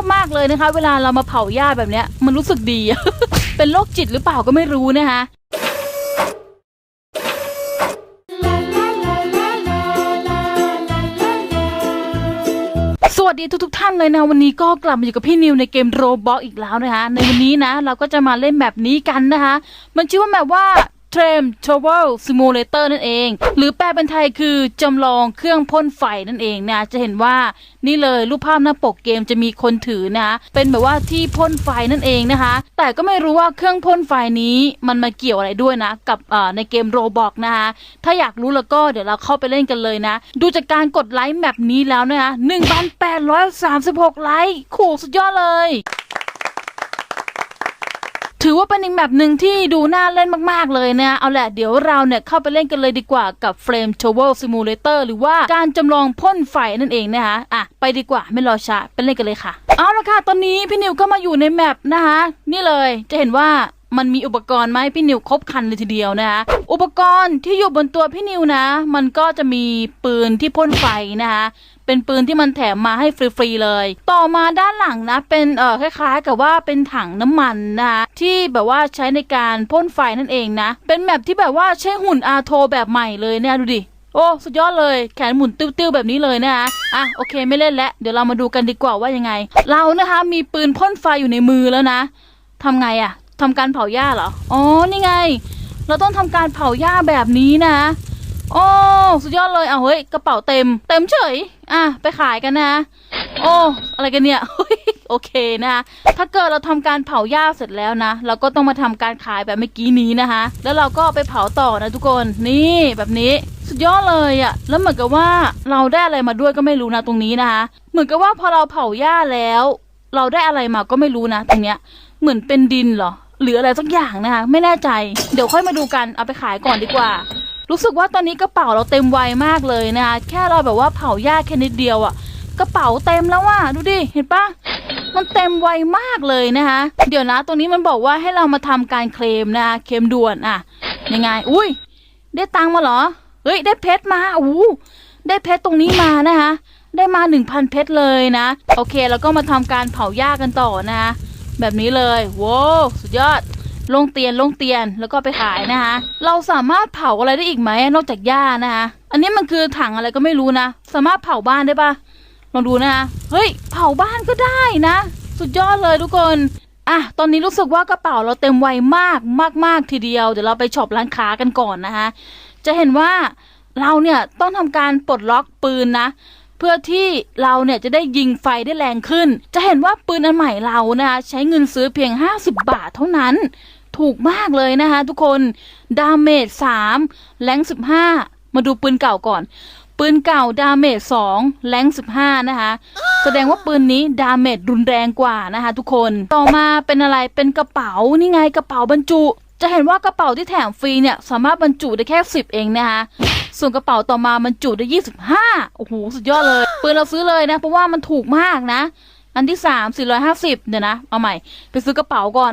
อบมากเลยนะคะ เวลาเรามาเผาหญ้าแบบเนี้ย มันรู้สึกดี เป็นโรคจิตหรือเปล่าก็ไม่รู้นะคะสวัสดีทุกๆท่านเลยนะวันนี้ก็กลับมาอยู่กับพี่นิวในเกมโรบอ t อีกแล้วนะคะ ในวันนี้นะ เราก็จะมาเล่นแบบนี้กันนะคะ มันชื่อว่าแบบว่า Train Travel Simulator นั่นเอง หรือแปลเป็นไทยคือจำลองเครื่องพ่นไฟนั่นเองนะจะเห็นว่านี่เลยรูปภาพหน้าปกเกมจะมีคนถือนะ เป็นแบบว่าที่พ่นไฟนั่นเองนะคะ แต่ก็ไม่รู้ว่าเครื่องพ่นไฟนี้มันมาเกี่ยวอะไรด้วยนะ กับในเกมโรบอกนะคะถ้าอยากรู้แล้วก็เดี๋ยวเราเข้าไปเล่นกันเลยนะ ดูจากการกดไลค์แบบนี้แล้วนะคะ1,836ไลค์ขู่สุดยอดเลย ว่าเป็นอีกแบบหนึ่งที่ดูน่าเล่นมากๆเลยนะ เอาแหละเดี๋ยวเราเนี่ยเข้าไปเล่นกันเลยดีกว่ากับ Frame Travel Simulator หรือว่าการจำลองพ่นไฟนั่นเองนะคะอะไปดีกว่าไม่รอช้าไปเล่นกันเลยค่ะ เอาละค่ะ ตอนนี้พี่นิวก็มาอยู่ในแมปนะคะนี่เลยจะเห็นว่า มันมีอุปกรณ์ไหมพี่นิวครบครันเลยทีเดียวนะคะอุปกรณ์ที่อยู่บนตัวพี่นิวนะ มันก็จะมีปืนที่พ่นไฟนะคะเป็นปืนที่มันแถมมาให้ฟรีๆเลย ต่อมาด้านหลังนะ เป็นเออคล้ายๆ กับว่าเป็นถังน้ำมันนะคะที่แบบว่าใช้ในการพ่นไฟนั่นเองนะ เป็นแมปที่แบบว่าใช้หุ่นอาโทแบบใหม่เลยเนี่ยดูดิโอ้สุดยอดเลยแขนหมุนติ้วๆแบบนี้เลยนะคะอะโอเคไม่เล่นแล้วเดี๋ยวเรามาดูกันดีกว่าว่ายังไง เรานะคะมีปืนพ่นไฟอยู่ในมือแล้วนะทำไงอะ ทำการเผาหญ้าเหรอ อ๋อ นี่ไง เราต้องทำการเผาหญ้าแบบนี้นะ โอ้ สุดยอดเลยเอาเฮ้ย กระเป๋าเต็ม เต็มเฉย อะ ไปขายกันนะ โอ้ อะไรกันเนี่ยเฮ้ยโอเคนะถ้าเกิดเราทำการเผาหญ้าเสร็จแล้วนะ เราก็ต้องมาทำการขายแบบเมื่อกี้นี้นะคะ แล้วเราก็ไปเผาต่อนะทุกคน นี่แบบนี้สุดยอดเลยอะ่ะ แล้วเหมือนกับว่าเราได้อะไรมาด้วยก็ไม่รู้นะตรงนี้นะคะ เหมือนกับว่าพอเราเผาหญ้าแล้ว เราได้อะไรมาก็ไม่รู้นะตรงเนี้ย เหมือนเป็นดินเหรอ หรืออะไรสักอย่างนะคะ ไม่แน่ใจ เดี๋ยวค่อยมาดูกันเอาไปขายก่อนดีกว่า รู้สึกว่าตอนนี้กระเป๋าเราเต็มไวมากเลยนะคะแค่เราแบบว่าเผาหญ้าแค่นิดเดียวอะ่ะกระเป๋าเต็มแล้วว่ะดูดิเห็นปะมันเต็มไวมากเลยนะคะ เดี๋ยวนะตรงนี้มันบอกว่าให้เรามาทำการเคลมนะคะเคลมด่วนอะยังไง อุ้ย ได้ตังมาเหรอ เฮ้ย ได้เพชรมาอู้ได้เพชรตรงนี้มานะคะ ได้มาหนึ่งพันเพชรเลยนะ โอเค แล้วก็มาทำการเผาหญ้ากันต่อนะคะ แบบนี้เลยโว้วสุดยอดลงเตียนลงเตียนแล้วก็ไปขายนะคะ เราสามารถเผาอะไรได้อีกไหมนอกจากหญ้านะคะอันนี้มันคือถังอะไรก็ไม่รู้นะ สามารถเผาบ้านได้ปะลองดูนะคะเฮ้ย เผาบ้านก็ได้นะ สุดยอดเลยทุกคนอะตอนนี้รู้สึกว่ากระเป๋าเราเต็มไวมากมากมากทีเดียว เดี๋ยวเราไปช็อปร้านค้ากันก่อนนะคะจะเห็นว่าเราเนี่ยต้องทำการปลดล็อกปืนนะ เพื่อที่เราเนี่ยจะได้ยิงไฟได้แรงขึ้น จะเห็นว่าปืนอันใหม่เรานะคะใช้เงินซื้อเพียง 50 บาทเท่านั้น ถูกมากเลยนะคะทุกคนดาเมจ3แรง15 มาดูปืนเก่าก่อน ปืนเก่าดาเมจ2แรง15 นะคะแสดงว่าปืนนี้ดาเมจรุนแรงกว่านะคะทุกคนต่อมาเป็นอะไรเป็นกระเป๋านี่ไงกระเป๋าบรรจุ จะเห็นว่ากระเป๋าที่แถมฟรีเนี่ยสามารถบรรจุได้แค่ 10 เองนะคะ ส่วนกระเป๋าต่อมาบรรจุได้25โอ้โหสุดยอดเลย ปืนเราซื้อเลยนะ เพราะว่ามันถูกมากนะ อันที่3 450เดี๋ยวนะ เอาใหม่ ไปซื้อกระเป๋าก่อน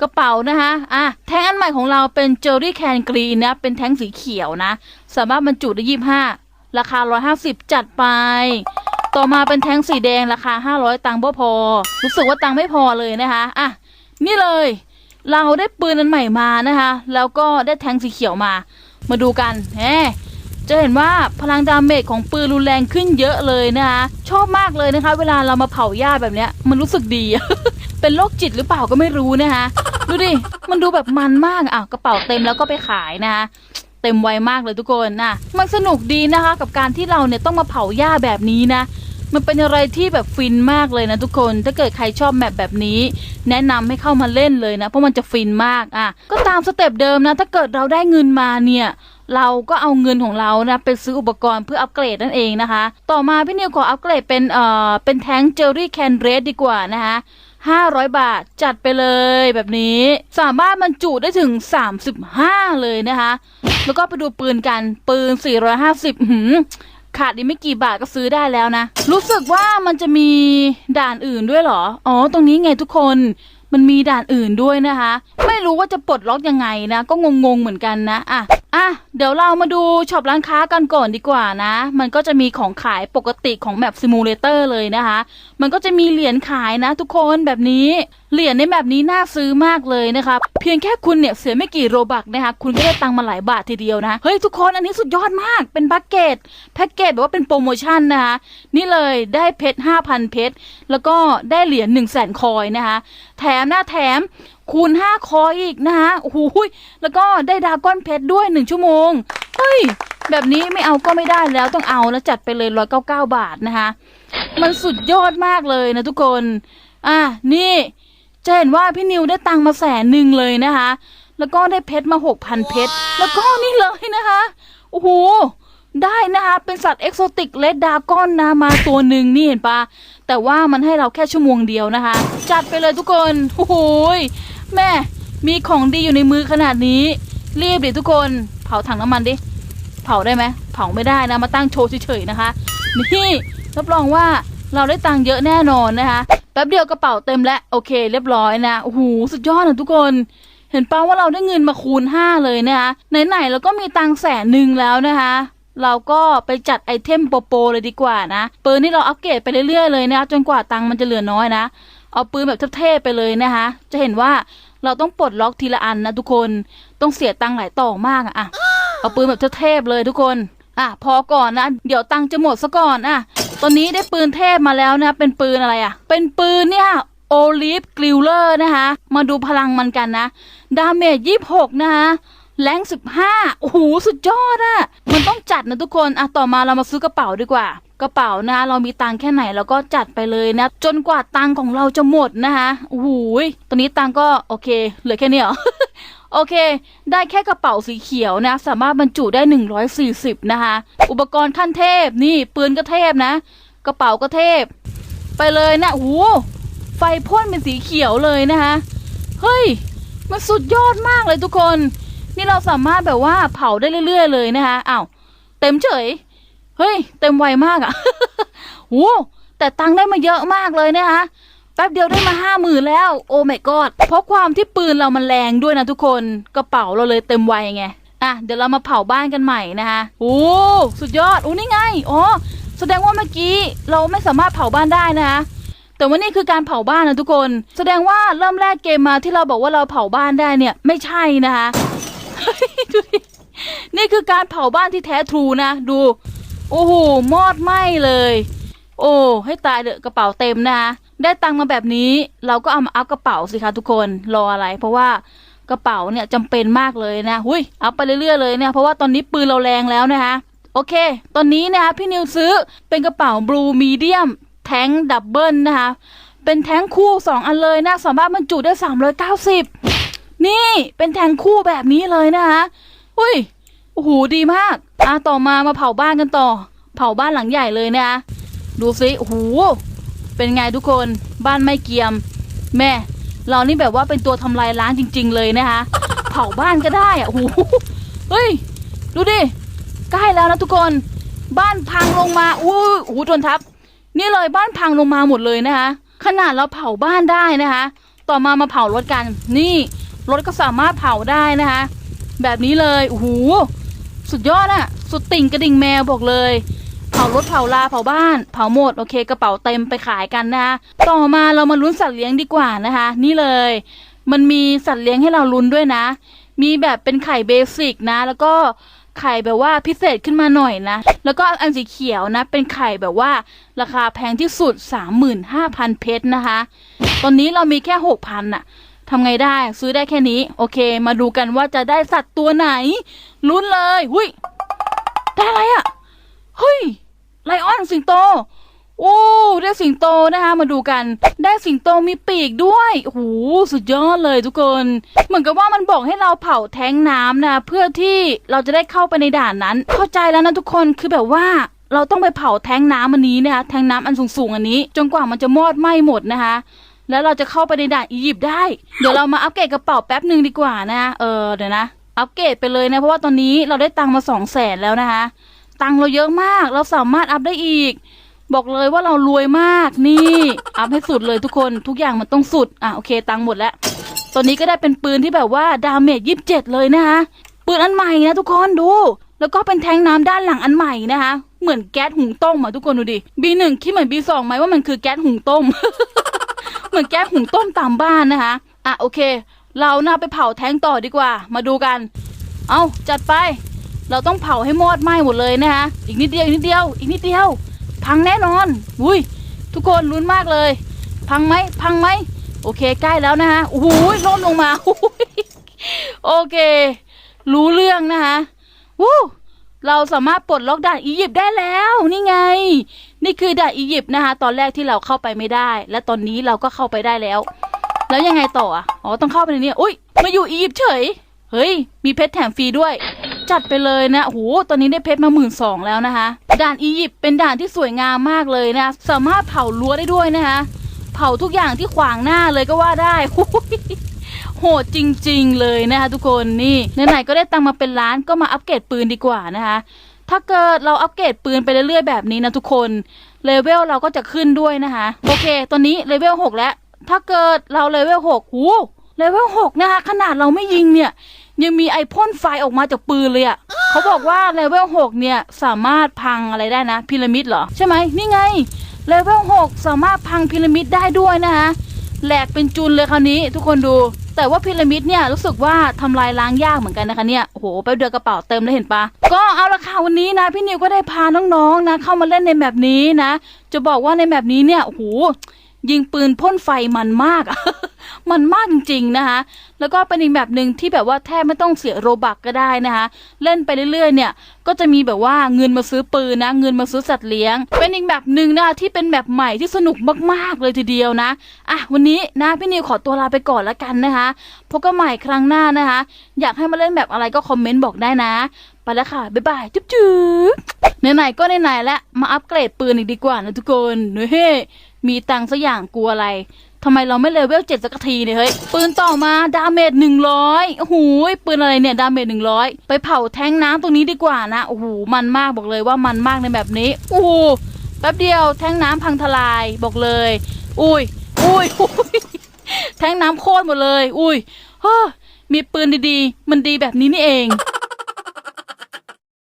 กระเป๋านะคะอะแท้งอันใหม่ของเราเป็นเจลลี่แคนกรีนนะ เป็นแท้งสีเขียวนะ สามารถบรรจุได้25ราคา150จัดไปต่อมาเป็นแท้งสีแดงราคา 500 ตังค์บ่พอ รู้สึกว่าตังค์ไม่พอเลยนะคะ อะ นี่เลย เราได้ปืนอันใหม่มานะคะ แล้วก็ได้แทงสีเขียวมา มาดูกันแหมจะเห็นว่าพลังดาเมจของปืนรุนแรงขึ้นเยอะเลยนะคะชอบมากเลยนะคะ เวลาเรามาเผาหญ้าแบบเนี้ย มันรู้สึกดี เป็นโรคจิตหรือเปล่าก็ไม่รู้นะคะดูดิมันดูแบบมันมากอะกระเป๋าเต็มแล้วก็ไปขายนะคะเต็มไวมากเลยทุกคนนะมันสนุกดีนะคะ กับการที่เราเนี่ยต้องมาเผาหญ้าแบบนี้นะ มันเป็นอะไรที่แบบฟินมากเลยนะทุกคน ถ้าเกิดใครชอบแมปแบบนี้ แนะนำให้เข้ามาเล่นเลยนะ เพราะมันจะฟินมากอะก็ตามสเต็ปเดิมนะ ถ้าเกิดเราได้เงินมาเนี่ยเราก็เอาเงินของเรานะไปซื้ออุปกรณ์เพื่ออัปเกรดนั่นเองนะคะ ต่อมาพี่นิวขออัปเกรดเป็นเอ่อเป็นแท้งเจลลี่แคนเรสดีกว่านะคะ500 บาทจัดไปเลยแบบนี้สามารถบรรจุได้ถึง 35 เลยนะคะ แล้วก็ไปดูปืนกันปืน 450หืม ขาดอีกไม่กี่บาทก็ซื้อได้แล้วนะ รู้สึกว่ามันจะมีด่านอื่นด้วยเหรอ อ๋อ ตรงนี้ไงทุกคนมันมีด่านอื่นด้วยนะคะ ไม่รู้ว่าจะปลดล็อกยังไงนะ ก็งงๆเหมือนกันนะ อะ อะเดี๋ยวเรามาดูช็อปร้านค้ากันก่อนดีกว่านะ มันก็จะมีของขายปกติของแมปซิมูเลเตอร์เลยนะคะ มันก็จะมีเหรียญขายนะทุกคนแบบนี้ เหรียญในแบบนี้น่าซื้อมากเลยนะคะเพียงแค่คุณเนี่ยเสียไม่กี่โรบักนะคะ คุณก็ได้ตังมาหลายบาททีเดียวนะ เฮ้ยทุกคนอันนี้สุดยอดมาก เป็นแพ็กเกจแพ็กเกจแบบว่าเป็นโปรโมชั่นนะคะ นี่เลยได้เพชร5,000 เพชร แล้วก็ได้เหรียญ1 0 0 0 0แสนคอยนะคะ แถมนะแถม คูณ5คอยอีกนะคะโอ้โหแล้วก็ได้ดาก้อนเพชรด้วย1ชั่วโมงเฮ้ยแบบนี้ไม่เอาก็ไม่ได้แล้วต้องเอาแล้วจัดไปเลย199บาทนะคะ มันสุดยอดมากเลยนะทุกคน อะนี่จะเห็นว่าพี่นิวได้ตังมาแสนหนึ่งเลยนะคะ แล้วก็ได้เพชรมาหกพันเพชร แล้วก็นี่เลยนะคะ โอ้โห ได้นะคะ เป็นสัตว์เอกโซติกเลดดาก้อนนะมาตัวหนึ่งนี่เห็นปะแต่ว่ามันให้เราแค่ชั่วโมงเดียวนะคะ จัดไปเลยทุกคน โอ้โหย แม่มีของดีอยู่ในมือขนาดนี้ รีบดิทุกคนเผาถังน้ำมันดิ เผาได้ไหมเผาไม่ได้นะมาตั้งโชว์เฉยๆนะคะนี่รับรองว่าเราได้ตังค์เยอะแน่นอนนะคะแป๊บเดียวกระเป๋าเต็มแล้วโอเค เรียบร้อยนะโอ้โหสุดยอดนะทุกคน เห็นป้าว่าเราได้เงินมาคูณห้าเลยนะคะไหนๆเราก็มีตังค์แสนหนึ่งแล้วนะคะเราก็ไปจัดไอเทมโปโปเลยดีกว่านะปืนนี่เราอัปเกรดไปเรื่อยๆเลยนะจนกว่าตังค์มันจะเหลือน้อยนะ เอาปืนแบบเท่ๆไปเลยนะคะ จะเห็นว่าเราต้องปลดล็อกทีละอันนะทุกคนต้องเสียตังค์หลายต่อมากอะอะเอาปืนแบบเทพๆเลยทุกคนอะพอก่อนนะ เดี๋ยวตังค์จะหมดซะก่อนอะตอนนี้ได้ปืนเทพมาแล้วนะ เป็นปืนอะไรอะ เป็นปืนเนี่ยโอลิฟกริลเลอร์นะคะ มาดูพลังมันกันนะ ดาเมจยี่หกนะคะแรงสิบห้าโอ้โหสุดยอดอะมันต้องจัดนะทุกคนอะต่อมาเรามาซื้อกระเป๋าดีกว่า กระเป๋านะเรามีตังแค่ไหนเราก็จัดไปเลยนะ จนกว่าตังของเราจะหมดนะคะโอ้โหยตอนนี้ตังก็โอเค เหลือแค่นี้เหรอโอเค ได้แค่กระเป๋าสีเขียวนะ สามารถบรรจุได้ 140 นะคะ อุปกรณ์ขั้นเทพ นี่ปืนก็เทพนะ กระเป๋าก็เทพ ไปเลยนะโอ้โหไฟพ่นเป็นสีเขียวเลยนะคะ เฮ้ย มันสุดยอดมากเลยทุกคน นี่เราสามารถแบบว่าเผาได้เรื่อย ๆ เลยนะคะอ้าว เต็มเฉย เฮ้ย เต็มไวมากอะ่ะโหแต่ตังได้มาเยอะมากเลยนะคะแป๊บเดียวได้มาห้าหมื่นแล้ว โอ้ my god เพราะความที่ปืนเรามันแรงด้วยนะทุกคนกระเป๋าเราเลยเต็มไวไงอะเดี๋ยวเรามาเผาบ้านกันใหม่นะคะโอ้สุดยอดโอ้นี่ไงอ๋อแสดงว่าเมื่อกี้เราไม่สามารถเผาบ้านได้นะคะแต่ว่านี่คือการเผาบ้านนะทุกคน แสดงว่าเริ่มแรกเกมมาที่เราบอกว่าเราเผาบ้านได้เนี่ยไม่ใช่นะคะดูดินี่คือการเผาบ้านที่แท้ทรูนะ ดู โอ้โหมอดไหม้เลย โอ้ ให้ตายเดอะกระเป๋าเต็มนะคะได้ตังค์มาแบบนี้ เราก็เอามาอัพกระเป๋าสิคะทุกคนรออะไร เพราะว่ากระเป๋าเนี่ยจำเป็นมากเลยนะหุยอัพไปเรื่อยๆเลยเนี่ยเพราะว่าตอนนี้ปืนเราแรงแล้วนะคะโอเค ตอนนี้นะคะพี่นิวซื้อเป็นกระเป๋าบลูมีเดียมแท้งดับเบิลนะคะเป็นแท้งคู่สองอันเลยนะสามารถบรรจุได้ 390 นี่เป็นแท้งคู่แบบนี้เลยนะคะอุ้ยโอ้โหดีมากอะต่อมามาเผาบ้านกันต่อ เผาบ้านหลังใหญ่เลยนะคะดูสิโอ้โหเป็นไงทุกคนบ้านไม่เกียม แม่ เรานี่แบบว่าเป็นตัวทำลายล้างจริง ๆ เลยนะคะ เผาบ้านก็ได้อะโอ้โหเฮ้ยดูดิใกล้แล้วนะทุกคน บ้านพังลงมาอู้หโดนทับ นี่เลยบ้านพังลงมาหมดเลยนะคะ ขนาดเราเผาบ้านได้นะคะ ต่อมามาเผารถกัน นี่รถก็สามารถเผาได้นะคะ แบบนี้เลยโอ้โห สุดยอดอะสุดติ่งกระดิ่งแมวบอกเลย เผารถเผาลาเผาบ้าน เผาหมดโอเค กระเป๋าเต็มไปขายกันนะคะต่อมาเรามาลุ้นสัตว์เลี้ยงดีกว่านะคะ นี่เลย มันมีสัตว์เลี้ยงให้เราลุ้นด้วยนะ มีแบบเป็นไข่เบสิกนะ แล้วก็ไข่แบบว่าพิเศษขึ้นมาหน่อยนะ แล้วก็อันสีเขียวนะ เป็นไข่แบบว่าราคาแพงที่สุด 35,000 เพชรนะคะ ตอนนี้เรามีแค่ 6,000อะ ทำไงได้ซื้อได้แค่นี้ โอเค มาดูกันว่าจะได้สัตว์ตัวไหนลุ้นเลยหุยได้อะไรอะเฮ้ยไลออนสิงโตโอ้ได้สิงโตนะคะ มาดูกัน ได้สิงโตมีปีกด้วยโอ้โหสุดยอดเลยทุกคน เหมือนกับว่ามันบอกให้เราเผาแท้งน้ำนะเพื่อที่เราจะได้เข้าไปในด่านนั้น เข้าใจแล้วนะทุกคนคือแบบว่าเราต้องไปเผาแท้งน้ำอันนี้นะคะแท้งน้ำอันสูงๆอันนี้ จนกว่ามันจะมอดไหม้หมดนะคะ แล้วเราจะเข้าไปในด่านอียิปต์ได้ เดี๋ยวเรามาอัปเกรดกระเป๋าแป๊บหนึ่งดีกว่านะ เออเดี๋ยวนะ อัปเกรดไปเลยนะ เพราะว่าตอนนี้เราได้ตังค์มาสองแสนแล้วนะคะ ตังค์เราเยอะมาก เราสามารถอัพได้อีก บอกเลยว่าเรารวยมาก นี่ อัพให้สุดเลยทุกคน ทุกอย่างมันต้องสุด อะโอเค ตังค์หมดแล้ว ตอนนี้ก็ได้เป็นปืนที่แบบว่าดาเมจยี่สิบเจ็ดเลยนะคะ ปืนอันใหม่นะทุกคนดู แล้วก็เป็นแทงน้ำด้านหลังอันใหม่นะคะ เหมือนแก๊สหุงต้มอะทุกคนดูดิ B1 คิดเหมือน B2 ไหมว่ามันคือแก๊สหุงต้ม เหมือนแก๊สหุงต้มตามบ้านนะคะ อะโอเค เราน่าไปเผาแทงต่อดีกว่า มาดูกัน เอาจัดไป เราต้องเผาให้มอดไหม้หมดเลยนะคะอีกนิดเดียวอีกนิดเดียว อีกนิดเดียว พังแน่นอน อุ้ย ทุกคนลุ้นมากเลย พังไหมพังไหมโอเคใกล้แล้วนะคะโอ้โหล่นลงมาโอเค รู้เรื่องนะคะวู้ เราสามารถปลดล็อกด่านอียิปต์ได้แล้วนี่ไง นี่คือด่านอียิปต์นะคะ ตอนแรกที่เราเข้าไปไม่ได้ และตอนนี้เราก็เข้าไปได้แล้ว แล้วยังไงต่ออะอ๋อต้องเข้าไปในนี้อุ้ยมาอยู่อียิปต์เฉยเฮ้ย มีเพชรแถมฟรีด้วย จัดไปเลยนะโหตอนนี้ได้เพชรมาหมื่นสองแล้วนะคะ ด่านอียิปต์เป็นด่านที่สวยงามมากเลยนะ สามารถเผารั้วได้ด้วยนะคะ เผาทุกอย่างที่ขวางหน้าเลยก็ว่าได้ หดจริง ๆ เลยนะคะทุกคนนี่ไหนๆก็ได้ตังมาเป็นล้านก็มาอัปเกรดปืนดีกว่านะคะถ้าเกิดเราอัปเกรดปืนไปเรื่อยๆแบบนี้นะทุกคนเลเวลเราก็จะขึ้นด้วยนะคะโอเคตอนนี้เลเวลหกแล้ว ถ้าเกิดเราเลเวลหกหูเลเวลหกนะคะขนาดเราไม่ยิงเนี่ย ยังมีไอพ่นไฟออกมาจากปืนเลยอะ่ะเขาบอกว่าเลเวลหกเนี่ยสามารถพังอะไรได้นะพีระมิดเหรอใช่ไหมนี่ไงเลเวลหกสามารถพังพีระมิดได้ด้วยนะคะแหลกเป็นจุนเลยคราวนี้ทุกคนดู แต่ว่าพีระมิดเนี่ยรู้สึกว่าทำลายล้างยากเหมือนกันนะคะเนี่ยโอ้โหไปเดือกระเป๋าเต็มแล้วเห็นปะก็เอาละค่ะวันนี้นะพี่นิวก็ได้พาน้องๆนะเข้ามาเล่นในแบบนี้นะ จะบอกว่าในแบบนี้เนี่ยโอ้โห ยิงปืนพ่นไฟมันมาก มันมากจริงๆนะคะ แล้วก็เป็นอีกแบบหนึ่งที่แบบว่าแทบไม่ต้องเสียโรบักก็ได้นะคะ เล่นไปเรื่อยๆ เนี่ย ก็จะมีแบบว่าเงินมาซื้อปืนนะ เงินมาซื้อสัตว์เลี้ยง เป็นอีกแบบหนึ่งนะคะที่เป็นแบบใหม่ที่สนุกมากๆเลยทีเดียวนะ อะวันนี้นะพี่นิวขอตัวลาไปก่อนละกันนะคะ พบกันใหม่ครั้งหน้านะคะ อยากให้มาเล่นแบบอะไรก็คอมเมนต์บอกได้นะ ไปแล้วค่ะ บ๊ายบาย จุ๊บจุ๊บไหนๆก็ไหนๆแล้วมาอัปเกรดปืนอีกดีกว่านะทุกคนเฮ้ มีตังสักอย่างกลัวอะไรทำไมเราไม่เลเวลเจ็ดสักทีเนี่ยเฮ้ย ปืนต่อมาดาเมจหนึ่งร้อยโอ้โหปืนอะไรเนี่ยดาเมจหนึ่งร้อยไปเผาแทงน้ำตรงนี้ดีกว่านะ โอ้โห มันมากบอกเลยว่ามันมากในแบบนี้ โอ้โหแป๊บเดียวแทงน้ำพังทลายบอกเลย อุ้ยอุ้ยอุ้ยแทงน้ำโคตรหมดเลย อุ้ยเฮ้อมีปืนดีๆ มันดีแบบนี้นี่เอง